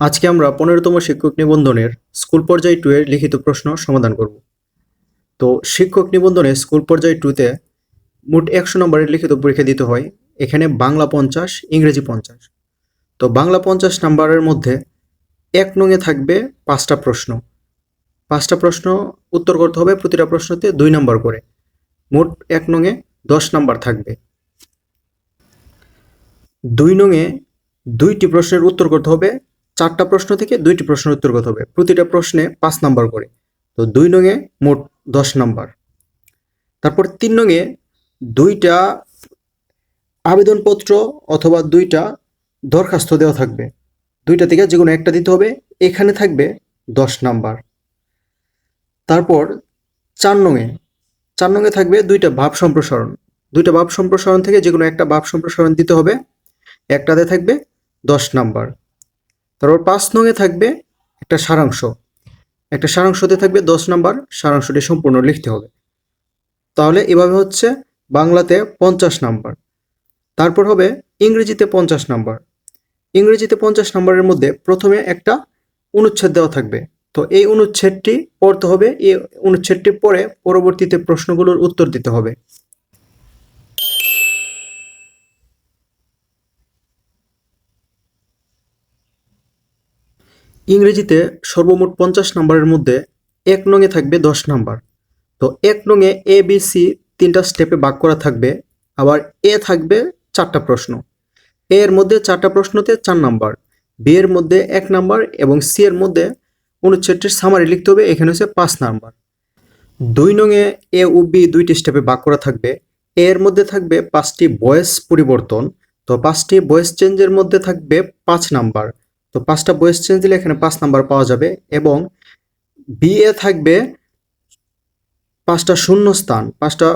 আজকে আমরা পনেরোতম শিক্ষক নিবন্ধনের স্কুল পর্যায় টু এর লিখিত প্রশ্ন সমাধান করব। তো শিক্ষক নিবন্ধনে স্কুল পর্যায় টুতে মোট একশো নম্বরের লিখিত পরীক্ষা দিতে হয়। এখানে বাংলা পঞ্চাশ, ইংরেজি পঞ্চাশ। তো বাংলা পঞ্চাশ নাম্বারের মধ্যে এক নঙে থাকবে পাঁচটা প্রশ্ন। পাঁচটা প্রশ্ন উত্তর করতে হবে প্রতিটা প্রশ্নতে দুই নম্বর করে। মোট এক নঙে দশ নাম্বার থাকবে। দুই নঙে দুইটি প্রশ্নের উত্তর করতে হবে। চারটা প্রশ্ন থেকে দুইটি প্রশ্নের উত্তর করতে হবে। প্রতিটা প্রশ্নে পাঁচ নাম্বার করে। তো দুই নঙে মোট দশ নাম্বার। তারপর তিন নঙে দুইটা আবেদনপত্র অথবা দুইটা দরখাস্ত দেওয়া থাকবে। দুইটা থেকে যে কোনো একটা দিতে হবে। এখানে থাকবে দশ নাম্বার। তারপর চার নঙে চার নঙে থাকবে দুইটা ভাব সম্প্রসারণ। দুইটা ভাব সম্প্রসারণ থেকে যে কোনো একটা ভাব সম্প্রসারণ দিতে হবে। একটাতে থাকবে দশ নাম্বার। তারপর পাঁচ নঙে থাকবে একটা সারাংশ। একটা সারাংশতে থাকবে দশ নাম্বার, সারাংশটি সম্পূর্ণ লিখতে হবে। তাহলে এভাবে হচ্ছে বাংলাতে পঞ্চাশ নাম্বার। তারপর হবে ইংরেজিতে পঞ্চাশ নাম্বার। ইংরেজিতে পঞ্চাশ নাম্বারের মধ্যে প্রথমে একটা অনুচ্ছেদ দেওয়া থাকবে। তো এই অনুচ্ছেদটি পড়তে হবে, এই অনুচ্ছেদটি পড়ে পরবর্তীতে প্রশ্নগুলোর উত্তর দিতে হবে। ইংরেজিতে সর্বমোট পঞ্চাশ নাম্বারের মধ্যে এক নঙে থাকবে দশ নাম্বার। তো এক নঙে এ বি সি তিনটা স্টেপে ভাগ করা থাকবে, আবার এ থাকবে চারটা প্রশ্ন। এ এর মধ্যে চারটা প্রশ্নতে চার নাম্বার বি এর মধ্যে এক নাম্বার এবং সি এর মধ্যে অনুচ্ছেদটির সামারি লিখতে হবে, এখানে হচ্ছে পাঁচ নাম্বার। দুই নঙে এ ও বি দুইটি স্টেপে ভাগ করা থাকবে এ এর মধ্যে থাকবে পাঁচটি বয়েস পরিবর্তন, তো পাঁচটি বয়েস চেঞ্জের মধ্যে থাকবে পাঁচ নাম্বার। তো পাঁচটা বয়েস চেঞ্জ দিলে এখানে পাঁচ নাম্বার পাওয়া যাবে এবং বি এ থাকবে পাঁচটা শূন্য স্থান পাঁচটা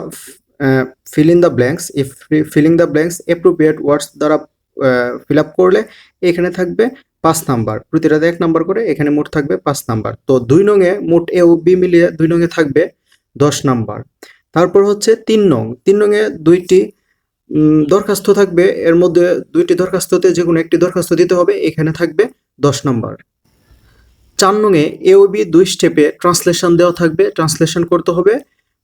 fill in the blanks if filling the blanks appropriate words দ্বারা ফিল আপ করলে এখানে থাকবে পাঁচ নাম্বার প্রতিটাতে এক নাম্বার করে এখানে মোট থাকবে পাঁচ নাম্বার তো দুই নঙে মোট এ ও বি মিলিয়ে দুই নঙে থাকবে দশ নাম্বার তারপর হচ্ছে তিন নং। তিন নঙে দুইটি দরখাস্ত থাকবে। এর মধ্যে দুইটি দরখাস্ততে যে কোনো একটি দরখাস্ত দিতে হবে, এখানে থাকবে দশ নম্বর। চার নঙে এ ও বি দুই স্টেপে ট্রান্সলেশন দেওয়া থাকবে। ট্রান্সলেশন করতে হবে।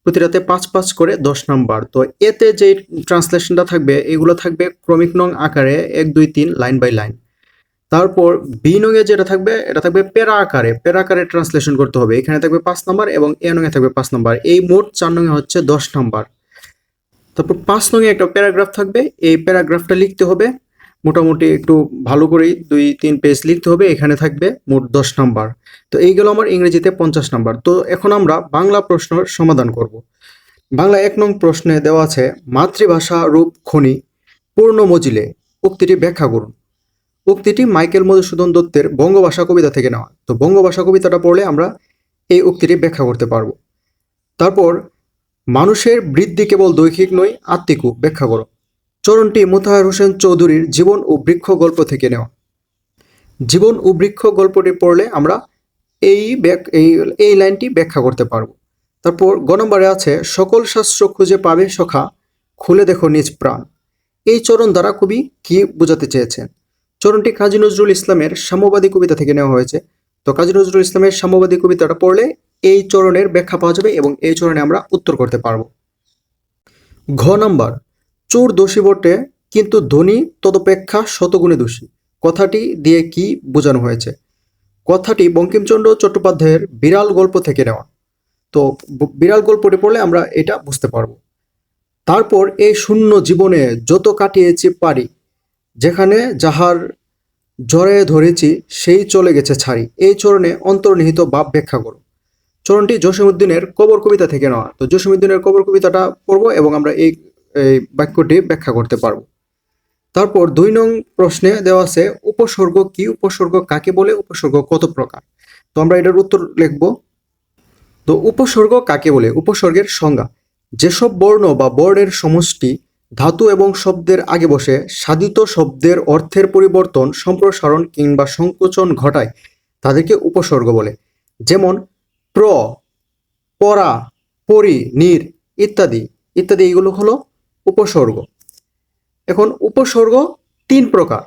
প্রতিটাতে পাঁচ পাঁচ করে দশ নাম্বার। তো এতে যে ট্রান্সলেশনটা থাকবে, এগুলো থাকবে ক্রমিক নং আকারে এক, দুই, তিন, লাইন বাই লাইন। তারপর বি নঙে যেটা থাকবে, এটা থাকবে প্যারা আকারে। প্যারা আকারে ট্রান্সলেশন করতে হবে। এখানে থাকবে পাঁচ নাম্বার এবং এ নঙে থাকবে পাঁচ নাম্বার। এই মোট চার নঙে হচ্ছে দশ নাম্বার। তারপর পাঁচ নঙে একটা প্যারাগ্রাফ থাকবে। এই প্যারাগ্রাফটা লিখতে হবে। মোটামুটি একটু ভালো করেই দুই, তিন পেজ লিখতে হবে। এখানে থাকবে মোট দশ নাম্বার। তো এইগুলো আমার ইংরেজিতে পঞ্চাশ নাম্বার। তো এখন আমরা বাংলা প্রশ্নের সমাধান করব। বাংলা এক নং প্রশ্নে দেওয়া আছে, মাতৃভাষা রূপ খনি, পূর্ণ মজিলে, উক্তিটি ব্যাখ্যা করুন। উক্তিটি মাইকেল মধুসূদন দত্তের বঙ্গভাষা কবিতা থেকে নেওয়া। তো বঙ্গভাষা কবিতাটা পড়লে আমরা এই উক্তিটি ব্যাখ্যা করতে পারব। তারপর মানুষের বৃদ্ধি কেবল দৈহিক নয়, আত্মিকও। ব্যাখ্যা করো। চরণটি মোতাহার হোসেন চৌধুরীর জীবন ও বৃক্ষ গল্প থেকে নেওয়া। জীবন ও বৃক্ষ গল্পটি পড়লে আমরা এই এই এই লাইনটি ব্যাখ্যা করতে পারব। তারপর গ নম্বরে আছে, সকল শাস্ত্র খুঁজে পাবে সখা, খুলে দেখো নিজ প্রাণ। এই চরণ দ্বারা কবি কি বোঝাতে চেয়েছেন? চরণটি কাজী নজরুল ইসলামের সাম্যবাদী কবিতা থেকে নেওয়া হয়েছে। তো কাজী নজরুল ইসলামের সাম্যবাদী কবিতাটা পড়লে এই চরণের ব্যাখ্যা পাওয়া যাবে এবং এই চরণে আমরা উত্তর করতে পারব। ঘ নাম্বার, চোর দোষী বটে, কিন্তু ধনী তদপেক্ষা শতগুণে দোষী। কথাটি দিয়ে কি বোঝানো হয়েছে? কথাটি বঙ্কিমচন্দ্র চট্টোপাধ্যায়ের বিড়াল গল্প থেকে নেওয়া। তো বিড়াল গল্পটি পড়লে আমরা এটা বুঝতে পারব। তারপর এই শূন্য জীবনে যত কাটিয়েছি পারি, যেখানে যাহার জড়ে ধরেছি, সেই চলে গেছে ছাড়ি। এই চরণে অন্তর্নিহিত ভাব ব্যাখ্যা করো চরণটি জসীমউদ্দিনের কবর কবিতা থেকে নেওয়া। তো জসীমউদ্দিনের কবর কবিতাটা পড়ব এবং আমরা এই এই বাক্যটি ব্যাখ্যা করতে পারব। তারপর দুই নং প্রশ্নে দেওয়া আছে, উপসর্গ কি, উপসর্গ কাকে বলে, উপসর্গ কত প্রকার? তো আমরা এটার উত্তর লিখব। তো উপসর্গ কাকে বলে? উপসর্গের সংজ্ঞা, যেসব বর্ণ বা বর্ণের সমষ্টি ধাতু এবং শব্দের আগে বসে সাধিত শব্দের অর্থের পরিবর্তন, সম্প্রসারণ কিংবা সংকোচন ঘটায়, তাদেরকে উপসর্গ বলে। যেমন প্র, পরা, পরি, নির ইত্যাদি। ইত্যাদি এগুলো হলো উপসর্গ। এখন উপসর্গ তিন প্রকার।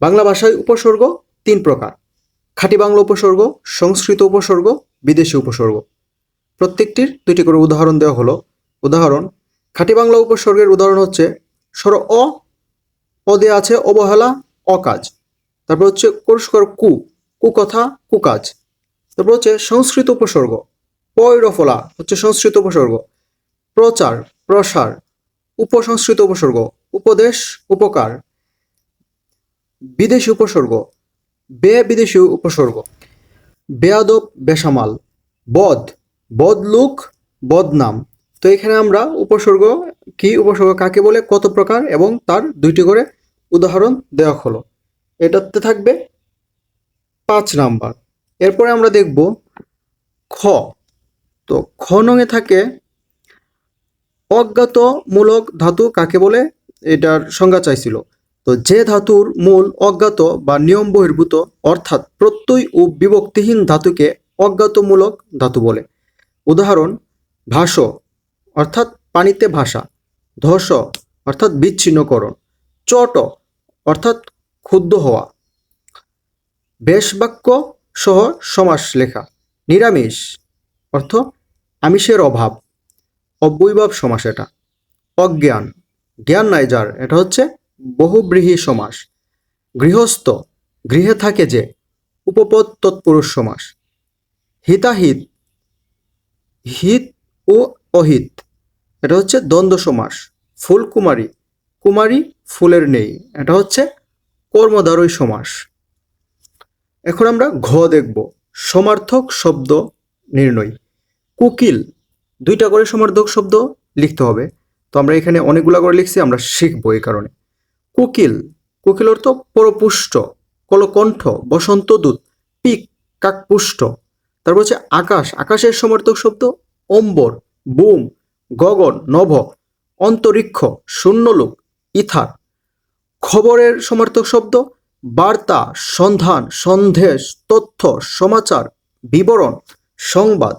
বাংলা ভাষায় উপসর্গ তিন প্রকার। খাঁটি বাংলা উপসর্গ, সংস্কৃত উপসর্গ, বিদেশি উপসর্গ। প্রত্যেকটির দুইটি করে উদাহরণ দেওয়া হলো। উদাহরণ, খাঁটি বাংলা উপসর্গের উদাহরণ হচ্ছে, স্বর অ, পদে আছে অবহেলা, অকাজ। তারপর হচ্ছে পরিষ্কার কু কুকথা কুকাজ তারপর হচ্ছে সংস্কৃত উপসর্গ, পয়রফলা হচ্ছে সংস্কৃত উপসর্গ, প্রচার, প্রসার, উপসংস্কৃত উপসর্গ, উপদেশ, উপকার, বিদেশি উপসর্গ বে বিদেশি উপসর্গ, বেয়াদব, বেসামাল বদ বদলুক, বদনাম। তো এখানে আমরা উপসর্গ, কি উপসর্গ, কাকে বলে, কত প্রকার, এবং তার দুইটি করে উদাহরণ দেওয়া হলো। এটাতে থাকবে পাঁচ নাম্বার। এরপরে আমরা দেখব খ। তো খ নঙে থাকে অজ্ঞাতমূলক ধাতু কাকে বলে? এটার সংজ্ঞা চাইছিল। তো যে ধাতুর মূল অজ্ঞাত বা নিয়ম বহির্ভূত, অর্থাৎ প্রত্যয় ও বিভক্তিহীন ধাতুকে অজ্ঞাতমূলক ধাতু বলে। উদাহরণ ভাস অর্থাৎ পানিতে ভাষা ধস, অর্থাৎ বিচ্ছিন্নকরণ। চট, অর্থাৎ ক্ষুদ্ধ হওয়া। বেশবাক্য সহ সমাস লেখা। নিরামিষ, অর্থ আমিষের অভাব। অব্যয়ভাব সমাস এটা। অজ্ঞান। জ্ঞান নাই যার, এটা হচ্ছে বহুব্রীহী সমাস। গৃহস্থ, গৃহে থাকে যে, উপপদ তৎপুরুষ সমাস। হিতাহিত, হিত ও অহিত, এটা হচ্ছে দ্বন্দ্ব সমাস। ফুলকুমারী, কুমারী ফুলের নেই, এটা হচ্ছে কর্মদ্বারই সমাস। এখন আমরা ঘ দেখব। সমার্থক শব্দ নির্ণয়। কুকিল, দুইটা করে সমার্থক শব্দ লিখতে হবে। তো আমরা এখানে অনেকগুলা করে লিখছি, আমরা শিখব এই কারণে। কুকিল কুকিল অর্থ পরপুষ্ট, কলকণ্ঠ, বসন্ত দূত, পিক, কাকপুষ্ট। তারপর হচ্ছে আকাশ, আকাশের সমর্থক শব্দ অম্বর, বুম, গগন, নভ, অন্তরিক্ষ, শূন্যলোক, ইথার। খবরের সমর্থক শব্দ বার্তা, সন্ধান, সন্দেশ, তথ্য, সমাচার, বিবরণ, সংবাদ।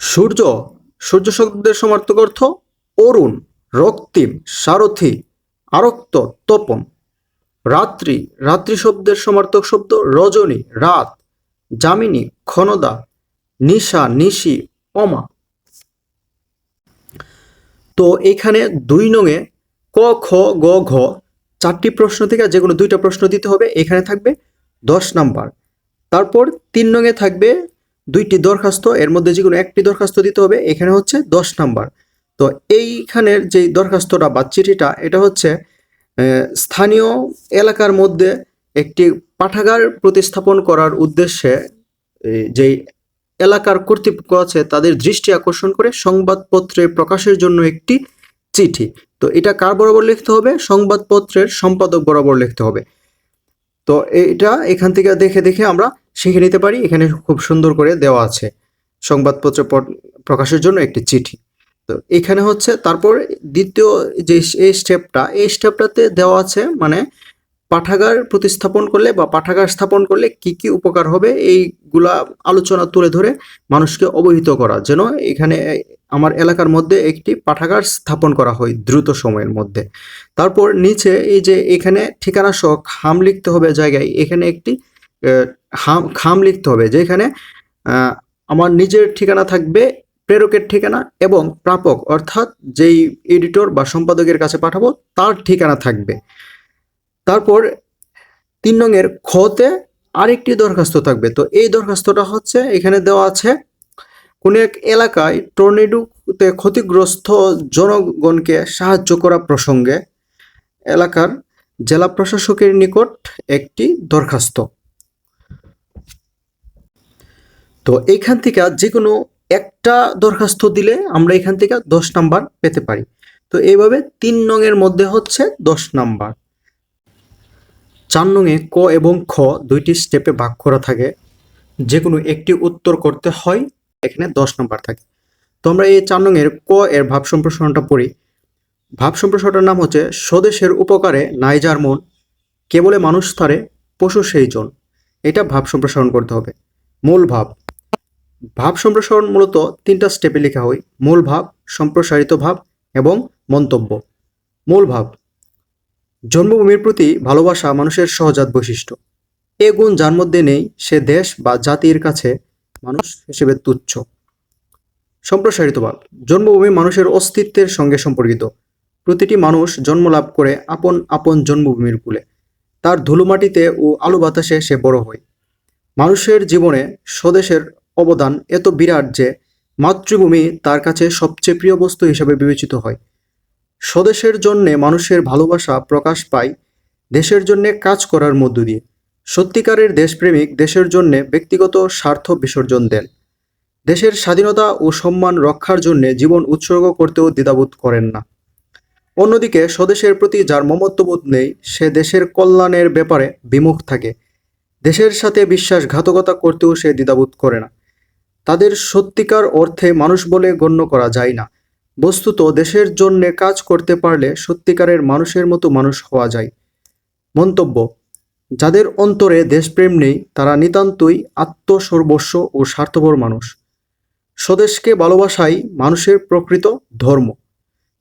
সূর্য সূর্য শব্দের সমার্থক অর্থ অরুণ, রক্তিম, সারথি, আরক্ত, তপন। রাত্রি রাত্রি শব্দের সমার্থক শব্দ রজনী, রাত, যামিনী ক্ষণদা নিশা, নিশি, অমা। তো এখানে দুই নঙে ক, খ, গ, ঘ চারটি প্রশ্ন থেকে যে কোনো দুইটা প্রশ্ন দিতে হবে, এখানে থাকবে দশ নাম্বার। তারপর তিন নঙে থাকবে দুইটি দরখাস্ত, এর মধ্যে যে কোনো একটি দরখাস্ত দিতে হবে, এখানে হচ্ছে দশ নাম্বার। তো এইখানের যে দরখাস্তটা বা চিঠিটা, এটা হচ্ছে স্থানীয় এলাকার মধ্যে একটি পাঠাগার প্রতিস্থাপন করার উদ্দেশ্যে যেই এলাকার কর্তৃপক্ষ আছে, তাদের দৃষ্টি আকর্ষণ করে সংবাদপত্রে প্রকাশের জন্য একটি চিঠি। তো এটা কার বরাবর লিখতে হবে? সংবাদপত্রের সম্পাদক বরাবর লিখতে হবে। তো এটা এখান থেকে দেখে দেখে আমরা শিখে নিতে পারি। এখানে খুব সুন্দর করে দেওয়া আছে সংবাদপত্র প্রকাশের জন্য একটি চিঠি। তো এখানে হচ্ছে তারপর দ্বিতীয় যে এই স্টেপটা, এই স্টেপটাতে দেওয়া আছে মানে পাঠাগার প্রতিস্থাপন করলে বা পাঠাগার স্থাপন করলে কি কি উপকার হবে, এইগুলা আলোচনা তুলে ধরে মানুষকে অবহিত করা। যেন এখানে আমার এলাকার মধ্যে একটি পাঠাগার স্থাপন করা হয় দ্রুত সময়ের মধ্যে। তারপর নিচে এই যে এখানে ঠিকানা সহ খাম লিখতে হবে জায়গায়, এখানে একটি খাম লিখতে হবে যেখানে আমার নিজের ঠিকানা থাকবে, প্রেরকের ঠিকানা এবং প্রাপক, অর্থাৎ যেই এডিটর বা সম্পাদকের কাছে পাঠাবো তার ঠিকানা থাকবে। তারপর তিন নংয়ের খতে আরেকটি দরখাস্ত থাকবে। তো এই দরখাস্তটা হচ্ছে, এখানে দেওয়া আছে কোন এক এলাকায় টর্নেডোতে ক্ষতিগ্রস্ত জনগণকে সাহায্য করা প্রসঙ্গে এলাকার জেলা প্রশাসকের নিকট একটি দরখাস্ত। তো এইখান থেকে যে কোনো একটা দরখাস্ত দিলে আমরা এখান থেকে দশ নাম্বার পেতে পারি। তো এইভাবে তিন নংয়ের মধ্যে হচ্ছে দশ নাম্বার। চার নংয়ে ক এবং খ দুইটি স্টেপে ভাগ করা থাকে। যে কোনো একটি উত্তর করতে হয় এখানে দশ নম্বর থাকে। তো আমরা এই চার নংয়ের ক এর ভাব সম্প্রসারণটা পড়ি। ভাব সম্প্রসারণটার নাম হচ্ছে, স্বদেশের উপকারে নাইজার মন, কেবলে মানুষ তারে, পশু সেই জন। এটা ভাব সম্প্রসারণ করতে হবে। মূল ভাব। ভাব সম্প্রসারণ মূলত তিনটা স্টেপে লেখা হয়। মূল ভাব, সম্প্রসারিত ভাব এবং মন্তব্য। মূল ভাব। জন্মভূমির প্রতি ভালোবাসা মানুষের সহজাত বৈশিষ্ট্য। এ গুণ যার মধ্যে নেই, সে দেশ বা জাতির কাছে মানুষ হিসেবে তুচ্ছ। সম্প্রসারিত ভাব জন্মভূমি মানুষের অস্তিত্বের সঙ্গে সম্পর্কিত। প্রতিটি মানুষ জন্ম লাভ করে আপন আপন জন্মভূমির কূলে। তার ধুলোমাটিতে ও আলো বাতাসে সে বড় হয়। মানুষের জীবনে স্বদেশের অবদান এত বিরাট যে মাতৃভূমি তার কাছে সবচেয়ে প্রিয় বস্তু হিসেবে বিবেচিত হয়। স্বদেশের জন্যে মানুষের ভালোবাসা প্রকাশ পায়, দেশের জন্যে কাজ করার মধ্য দিয়ে। সত্যিকারের দেশপ্রেমিক দেশের জন্যে ব্যক্তিগত স্বার্থ বিসর্জন দেন। দেশের স্বাধীনতা ও সম্মান রক্ষার জন্য জীবন উৎসর্গ করতেও দ্বিধাবোধ করেন না। অন্যদিকে স্বদেশের প্রতি যার মমত্ববোধ নেই, সে দেশের কল্যাণের ব্যাপারে বিমুখ থাকে। দেশের সাথে বিশ্বাসঘাতকতা করতেও সে দ্বিধাবোধ করে না। তাদের সত্যিকার অর্থে মানুষ বলে গণ্য করা যায় না। বস্তুত দেশের জন্য কাজ করতে পারলে সত্যিকারের মানুষের মতো মানুষ হওয়া যায়। মন্তব্য যাদের অন্তরে দেশপ্রেম নেই, তারা নিতান্তই আত্মসর্বস্ব ও স্বার্থপর মানুষ। স্বদেশকে ভালোবাসাই মানুষের প্রকৃত ধর্ম।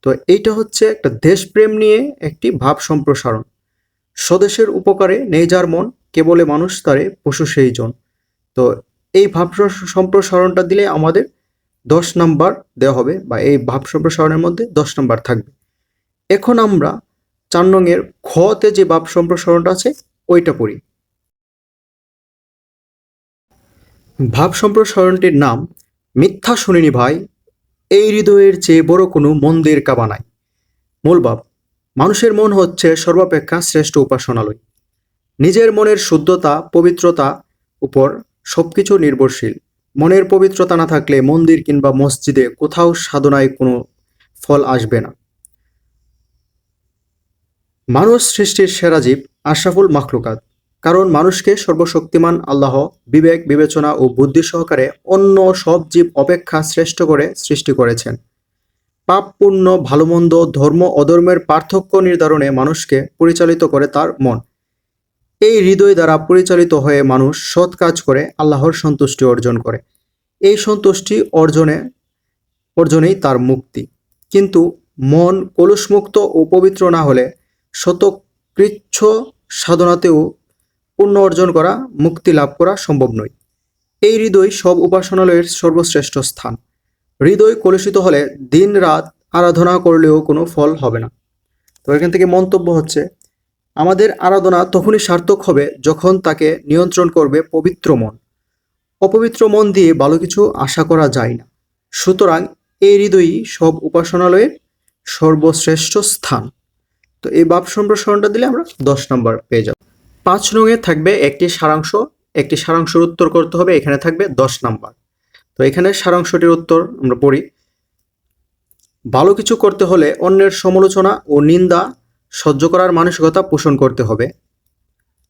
তো এইটা হচ্ছে একটা দেশপ্রেম নিয়ে একটি ভাব সম্প্রসারণ। স্বদেশের উপকারে নেই যার মন, কেবলে মানুষ তারে পশু সেই জন। তো এই ভাব সম্প্রসারণটা দিলে আমাদের দশ নাম্বার দেওয়া হবে, বা এই ভাব সম্প্রসারণের মধ্যে দশ নাম্বার থাকবে। এখন আমরা চার নংয়ের খতে যে ভাব সম্প্রসারণটা আছে ওইটা পড়ি। ভাব সম্প্রসারণটির নাম, মিথ্যা শুনিনি ভাই, এই হৃদয়ের চেয়ে বড় কোনো মন্দির কাবা নাই। মূল ভাব, মানুষের মন হচ্ছে সর্বাপেক্ষা শ্রেষ্ঠ উপাসনালয়। নিজের মনের শুদ্ধতা, পবিত্রতা উপর সবকিছু নির্ভরশীল। মনের পবিত্রতা না থাকলে মন্দির কিংবা মসজিদে কোথাও সাধনায় কোনো ফল আসবে না। মানুষ সৃষ্টির সেরা জীব আশরাফুল মাখলুকাত। কারণ মানুষকে সর্বশক্তিমান আল্লাহ, বিবেক, বিবেচনা ও বুদ্ধি সহকারে অন্য সব জীব অপেক্ষা শ্রেষ্ঠ করে সৃষ্টি করেছেন। পাপ পুণ্য ভালোমন্দ, ধর্ম অধর্মের পার্থক্য নির্ধারণে মানুষকে পরিচালিত করে তার মন। এই হৃদয় দ্বারা পরিচালিত হয়ে মানুষ সৎ কাজ করে, আল্লাহর সন্তুষ্টি অর্জন করে। এই সন্তুষ্টি অর্জনে, অর্জনেই তার মুক্তি। কিন্তু মন কলুষমুক্ত ও পবিত্র না হলে শতকৃচ্ছ সাধনাতেও পুণ্য অর্জন করা, মুক্তি লাভ করা সম্ভব নয়। এই হৃদয় সব উপাসনালয়ের সর্বশ্রেষ্ঠ স্থান। হৃদয় কলুষিত হলে দিন রাত আরাধনা করলেও কোনো ফল হবে না। তো এখান থেকে মন্তব্য হচ্ছে, আমাদের আরাধনা তখনই সার্থক হবে যখন তাকে নিয়ন্ত্রণ করবে পবিত্র মন। অপবিত্র মন দিয়ে ভালো কিছু আশা করা যায় না। সুতরাং এই হৃদয়ই সব উপাসনালয়ের সর্বশ্রেষ্ঠ স্থান। তো এই ভাব সম্প্রসারণটা দিলে আমরা দশ নম্বর পেয়ে যাব। পাঁচ রঙে থাকবে একটি সারাংশ, একটি সারাংশের উত্তর করতে হবে, এখানে থাকবে দশ নাম্বার। তো এখানে সারাংশটির উত্তর আমরা পড়ি। ভালো কিছু করতে হলে অন্যের সমালোচনা ও নিন্দা সহ্য করার মানসিকতা পোষণ করতে হবে।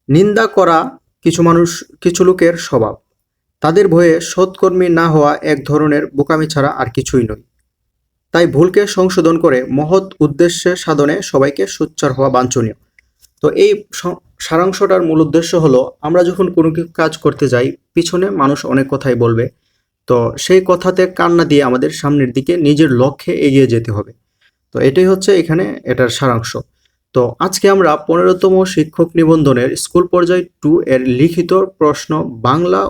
নিন্দা করা কিছু মানুষ, কিছু লোকের স্বভাব। তাদের ভয়ে সৎকর্মী না হওয়া এক ধরনের বোকামি ছাড়া আর কিছুই নয়। তাই ভুলকে সংশোধন করে মহৎ উদ্দেশ্যে সাধনে সবাইকে সোচ্চার হওয়া বাঞ্ছনীয়। তো এই সারাংশটার মূল উদ্দেশ্য হলো, আমরা যখন কোনো কাজ করতে যাই, পিছনে মানুষ অনেক কথাই বলবে। তো সেই কথাতে কান্না দিয়ে আমাদের সামনের দিকে নিজের লক্ষ্যে এগিয়ে যেতে হবে। তো এটাই হচ্ছে এখানে এটার সারাংশ। তো আজকে আমরা পনেরোতম শিক্ষক নিবন্ধনের স্কুল পর্যায় টু এর লিখিত প্রশ্ন বাংলা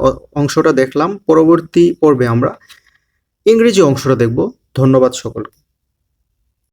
অংশটা দেখলাম। পরবর্তী পর্বে আমরা ইংরেজি অংশটা দেখব। ধন্যবাদ সকলকে।